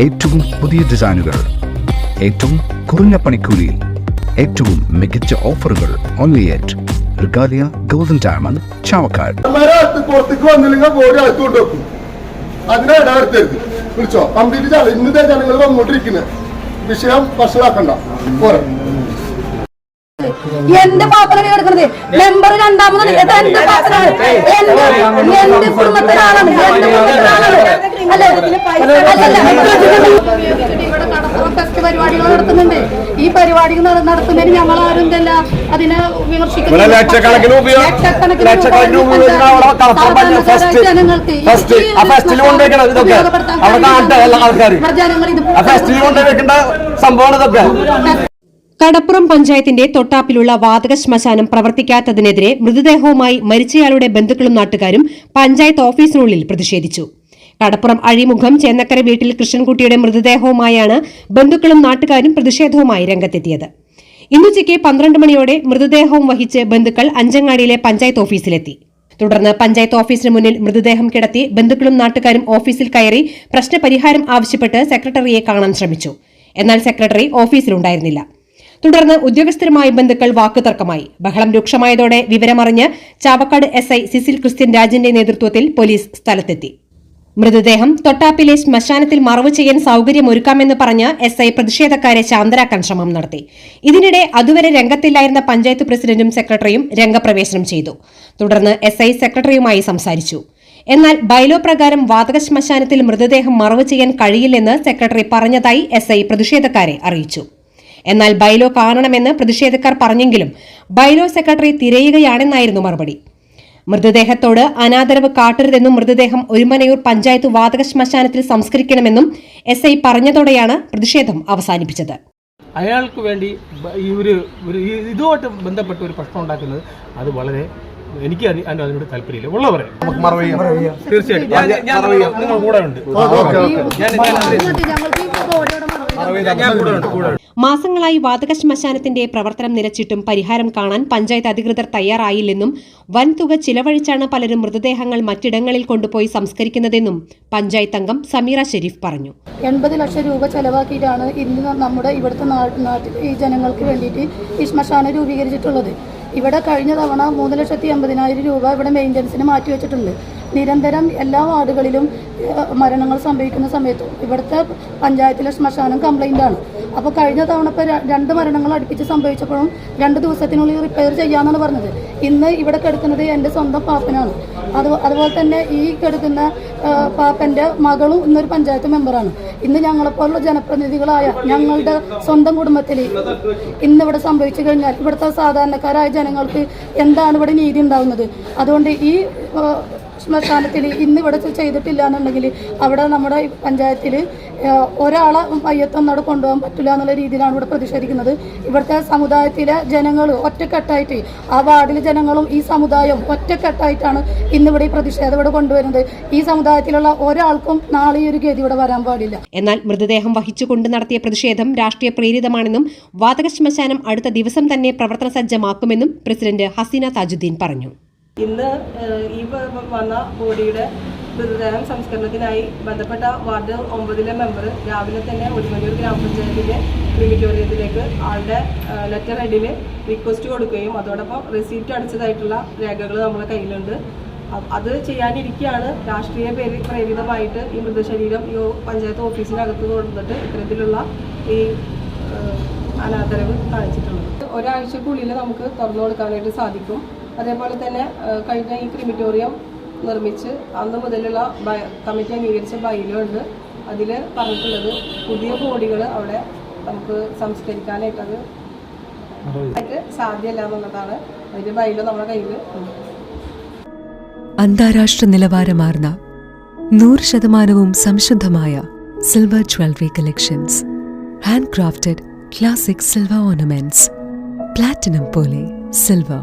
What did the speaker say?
ഏറ്റവും പുതിയ ഡിസൈനുകൾ ഏറ്റവും കുറഞ്ഞ പണിക്കൂലിയിൽ ഏറ്റവും മികച്ച ഓഫറുകൾ only at Regalia golden diamond Chavakkad. പുറത്തേക്ക് വന്നില്ലെങ്കിൽ ബോഡി അകത്ത് വെക്കും. അതിനെ ഇടവരുത്തരുത്. വിളിച്ചോ? കംപ്ലീറ്റ് ഇന്നത്തെ ജനങ്ങൾ വന്നോണ്ടിരിക്കുന്നത് വിഷയം വഷളാക്കണ്ട. പോരെ. എന്റെ പാപ്പനാണ് കിടക്കുന്നത് മെമ്പർ രണ്ടാമത് ഇത് എന്റെ പാപ്പനാണ് എന്റെ എന്റെ കുടുംബത്തിനാളാണ് എന്റെ കുടുംബത്തിനാളാണ് അല്ലേ ഇവിടെ കടപ്പുറം ഫെസ്റ്റ് പരിപാടികൾ നടത്തുന്നുണ്ട് ഈ പരിപാടികൾ നടത്തുന്നതിന് ഞങ്ങൾ ആരും എന്തല്ല അതിനെ വിമർശിക്കുന്നു. ജനങ്ങൾക്ക്. ഉപയോഗപ്പെടുത്താൻ. ജനങ്ങൾ ഇത് സംഭവമാണ് കടപ്പുറം പഞ്ചായത്തിന്റെ തൊട്ടാപ്പിലുള്ള വാതക ശ്മശാനം പ്രവർത്തിക്കാത്തതിനെതിരെ മൃതദേഹവുമായി മരിച്ചയാളുടെ ബന്ധുക്കളും നാട്ടുകാരും പഞ്ചായത്ത് ഓഫീസിനുള്ളിൽ പ്രതിഷേധിച്ചു. കടപ്പുറം അഴിമുഖം ചേന്നക്കര വീട്ടിൽ കൃഷ്ണൻകുട്ടിയുടെ മൃതദേഹവുമായാണ് ബന്ധുക്കളും നാട്ടുകാരും പ്രതിഷേധവുമായി രംഗത്തെത്തിയത്. ഇന്നുച്ചയ്ക്ക് പന്ത്രണ്ട് മണിയോടെ മൃതദേഹവും വഹിച്ച് ബന്ധുക്കൾ അഞ്ചങ്ങാടിയിലെ പഞ്ചായത്ത് ഓഫീസിലെത്തി. തുടർന്ന് പഞ്ചായത്ത് ഓഫീസിന് മുന്നിൽ മൃതദേഹം കിടത്തി ബന്ധുക്കളും നാട്ടുകാരും ഓഫീസിൽ കയറി പ്രശ്നപരിഹാരം ആവശ്യപ്പെട്ട് സെക്രട്ടറിയെ കാണാൻ ശ്രമിച്ചു. എന്നാൽ സെക്രട്ടറി ഓഫീസിലുണ്ടായിരുന്നില്ല. തുടർന്ന് ഉദ്യോഗസ്ഥരുമായി ബന്ധുക്കൾ വാക്കുതർക്കമായി. ബഹളം രൂക്ഷമായതോടെ വിവരമറിഞ്ഞ് Chavakkad S I Cecil Christian രാജിന്റെ നേതൃത്വത്തിൽ പോലീസ് സ്ഥലത്തെത്തി. മൃതദേഹം തൊട്ടാപ്പിലെ ശ്മശാനത്തിൽ മറവ് ചെയ്യാൻ സൌകര്യമൊരുക്കാമെന്ന് പറഞ്ഞ് എസ് ഐ പ്രതിഷേധക്കാരെ ശാന്തരാക്കാൻ ശ്രമം നടത്തി. ഇതിനിടെ അതുവരെ രംഗത്തില്ലായിരുന്ന പഞ്ചായത്ത് പ്രസിഡന്റും സെക്രട്ടറിയും രംഗപ്രവേശനം ചെയ്തു. തുടർന്ന് എസ് ഐ സെക്രട്ടറിയുമായി സംസാരിച്ചു. എന്നാൽ ബൈലോ പ്രകാരം വാതക ശ്മശാനത്തിൽ മൃതദേഹം മറവ് ചെയ്യാൻ കഴിയില്ലെന്ന് സെക്രട്ടറി പറഞ്ഞതായി എസ് പ്രതിഷേധക്കാരെ അറിയിച്ചു. എന്നാൽ ബൈലോ കാണണമെന്ന് പ്രതിഷേധക്കാർ പറഞ്ഞെങ്കിലും ബൈലോ സെക്രട്ടറി തിരയുകയാണെന്നായിരുന്നു മറുപടി മൃതദേഹത്തോട് അനാദരവ് കാട്ടരുതെന്നും മൃതദേഹം ഒരുമനയൂർ പഞ്ചായത്ത് വാതക ശ്മശാനത്തിൽ സംസ്കരിക്കണമെന്നും എസ് ഐ പറഞ്ഞതോടെയാണ് പ്രതിഷേധം അവസാനിപ്പിച്ചത് അയാൾക്ക് വേണ്ടി ഈ ഒരു ഇതുമായിട്ട് ബന്ധപ്പെട്ട ഒരു പ്രശ്നം ഉണ്ടാക്കുന്നത് അത് വളരെ എനിക്ക് അതിനോട് താല്പര്യമില്ല ഉള്ള പറയാം തീർച്ചയായിട്ടും ഞാൻ- ഞാൻ കൂടെ ഉണ്ട് ഈ ബോഡിയോടെ മറവ് ഞാൻ കൂടെ ഉണ്ട് കൂടെ ഉണ്ട് മാസങ്ങളായി വാതക ശ്മശാനത്തിന്റെ പ്രവർത്തനം നിലച്ചിട്ടും പരിഹാരം കാണാൻ പഞ്ചായത്ത് അധികൃതർ തയ്യാറായില്ലെന്നും വൻതുക ചിലവഴിച്ചാണ് പലരും മൃതദേഹങ്ങൾ മറ്റിടങ്ങളിൽ കൊണ്ടുപോയി സംസ്കരിക്കുന്നതെന്നും പഞ്ചായത്ത് അംഗം സമീറ ഷെരീഫ് പറഞ്ഞു. എൺപത് ലക്ഷം രൂപ ചെലവാക്കിയിട്ടാണ് ഇന്ന് നമ്മുടെ ഇവിടുത്തെ ഈ ജനങ്ങൾക്ക് വേണ്ടിയിട്ട് ഈ ശ്മശാനം രൂപീകരിച്ചിട്ടുള്ളത്. ഇവിടെ കഴിഞ്ഞ തവണ മൂന്ന് ലക്ഷത്തി എൺപതിനായിരം രൂപ ഇവിടെ മെയിന്റനൻസിന് മാറ്റിവെച്ചിട്ടുണ്ട്. നിരന്തരം എല്ലാ വാർഡുകളിലും മരണങ്ങൾ സംഭവിക്കുന്ന സമയത്ത് ഇവിടുത്തെ പഞ്ചായത്തിലെ ശ്മശാനം കംപ്ലൈന്റ് ആണ്. അപ്പോൾ കഴിഞ്ഞ തവണ ഇപ്പോൾ രണ്ട് മരണങ്ങൾ അടുപ്പിച്ച് സംഭവിച്ചപ്പോഴും രണ്ട് ദിവസത്തിനുള്ളിൽ റിപ്പയർ ചെയ്യാമെന്നാണ് പറഞ്ഞത്. ഇന്ന് ഇവിടെ കിടക്കുന്നത് എന്റെ സ്വന്തം പാപ്പനാണ്. അത് അതുപോലെ തന്നെ ഈ കിടക്കുന്ന പാപ്പന്റെ മകളും ഇന്നൊരു പഞ്ചായത്ത് മെമ്പറാണ് ഇന്ന് ഞങ്ങളെപ്പോലുള്ള ജനപ്രതിനിധികളായ ഞങ്ങളുടെ സ്വന്തം കുടുംബത്തിൽ ഇന്നിവിടെ സംഭവിച്ചു കഴിഞ്ഞാൽ ഇവിടുത്തെ സാധാരണക്കാരായ ജനങ്ങൾക്ക് എന്താണ് ഇവിടെ നീതി ഉണ്ടാകുന്നത് അതുകൊണ്ട് ഈ ശ്മശാനത്തിൽ ഇന്ന് ഇവിടെ ചെയ്തിട്ടില്ല എന്നുണ്ടെങ്കിൽ അവിടെ നമ്മുടെ പഞ്ചായത്തിൽ ഒരാളെ മയ്യത്തൊന്നും അവിടെ കൊണ്ടുപോകാൻ പറ്റില്ല എന്നുള്ള രീതിയിലാണ് ഇവിടെ പ്രതിഷേധിക്കുന്നത്. ഇവിടുത്തെ സമുദായത്തിലെ ജനങ്ങൾ ഒറ്റക്കെട്ടായിട്ട് ആ വാർഡിലെ ജനങ്ങളും ഈ സമുദായം ഒറ്റക്കെട്ടായിട്ടാണ് ഇന്നിവിടെ ഈ പ്രതിഷേധം ഇവിടെ കൊണ്ടുവരുന്നത്. ഈ സമുദായത്തിലുള്ള ഒരാൾക്കും നാളെ ഈ ഒരു ഗതി ഇവിടെ വരാൻ പാടില്ല. എന്നാൽ മൃതദേഹം വഹിച്ചുകൊണ്ട് നടത്തിയ പ്രതിഷേധം രാഷ്ട്രീയ പ്രേരിതമാണെന്നും വാതക ശ്മശാനം അടുത്ത ദിവസം തന്നെ പ്രവർത്തന സജ്ജമാക്കുമെന്നും പ്രസിഡന്റ് ഹസീന താജുദ്ദീൻ പറഞ്ഞു. ഇന്ന് ഈ വന്ന ബോഡിയുടെ മൃതദേഹം സംസ്കരണത്തിനായി ബന്ധപ്പെട്ട വാർഡ് ഒമ്പതിലെ മെമ്പർ രാവിലെ തന്നെ ഒരുമല്ലൂർ ഗ്രാമപഞ്ചായത്തിന്റെ ക്രിമിറ്റോറിയത്തിലേക്ക് ആളുടെ ലെറ്റർ ഹെഡിൽ റിക്വസ്റ്റ് കൊടുക്കുകയും അതോടൊപ്പം റെസീപ്റ്റ് അടിച്ചതായിട്ടുള്ള രേഖകൾ നമ്മുടെ കയ്യിലുണ്ട്. അത് ചെയ്യാനിരിക്കുകയാണ് രാഷ്ട്രീയ പേര് പ്രേരിതമായിട്ട് ഈ മൃതശരീരം ഈ പഞ്ചായത്ത് ഓഫീസിനകത്ത് കൊണ്ടുവന്നിട്ട് ഇത്തരത്തിലുള്ള ഈ അനാദരവ് കാണിച്ചിട്ടുള്ളത്. ഒരാഴ്ചക്കുള്ളിൽ നമുക്ക് തുറന്നു കൊടുക്കാനായിട്ട് സാധിക്കും. അതേപോലെ തന്നെ കഴിഞ്ഞ ഈ ക്രിമിറ്റോറിയം നിർമ്മിച്ച് അന്ന് മുതലുള്ള കമ്മിറ്റി അംഗീകരിച്ച ബൈലോ ഉണ്ട്. അതിൽ പറഞ്ഞിട്ടുള്ളത് പുതിയ ബോഡികൾ അവിടെ നമുക്ക് സംസ്കരിക്കാനായിട്ടത് ആയിട്ട് സാധ്യമല്ല എന്നുള്ളതാണ് അതിന്റെ ബൈലോ നമ്മുടെ കയ്യിൽ അന്താരാഷ്ട്ര നിലവാരമാർന്ന നൂറ് ശതമാനവും സംശുദ്ധമായ silver jewellery collections hand crafted classic silver ornaments platinum പോലെ silver